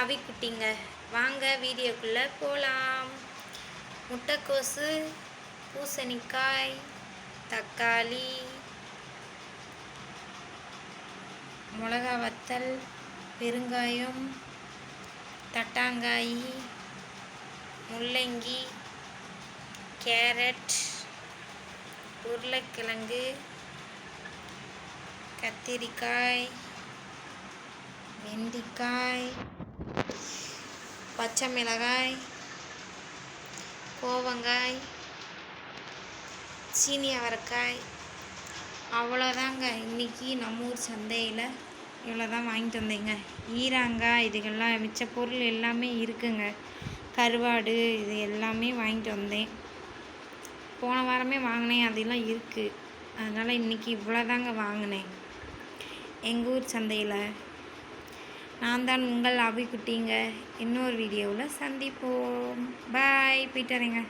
அவிக்குட்டிங்க வாங்க வீடியோக்குள்ளே போகலாம் முட்டைக்கோசு பூசணிக்காய் தக்காளி மிளகா வத்தல் பெருங்காயம் தட்டாங்காய் முள்ளங்கி கேரட் உருளைக்கிழங்கு கத்திரிக்காய் வெண்டிக்காய் பச்சை மிளகாய் கோவங்காய் சீனி அவரைக்காய். அவ்வளோதாங்க. இன்றைக்கி நம்ம ஊர் சந்தையில் இவ்வளோ தான் வாங்கிட்டு வந்தேங்க. ஈராங்காய் இதுகெல்லாம் மிச்ச பொருள் எல்லாமே இருக்குங்க. கருவாடு இது எல்லாமே வாங்கிட்டு வந்தேன். போன வாரமே வாங்கினேன். அதெல்லாம் இருக்குது அதனால் இன்றைக்கி இவ்வளோ தாங்க வாங்கினேன். எங்கள் ஊர் சந்தையில் நான் தான் உங்கள் அபிக்குட்டிங்க. இன்னொரு வீடியோவில் சந்திப்போம். பாய் போயிட்டு வரேங்க.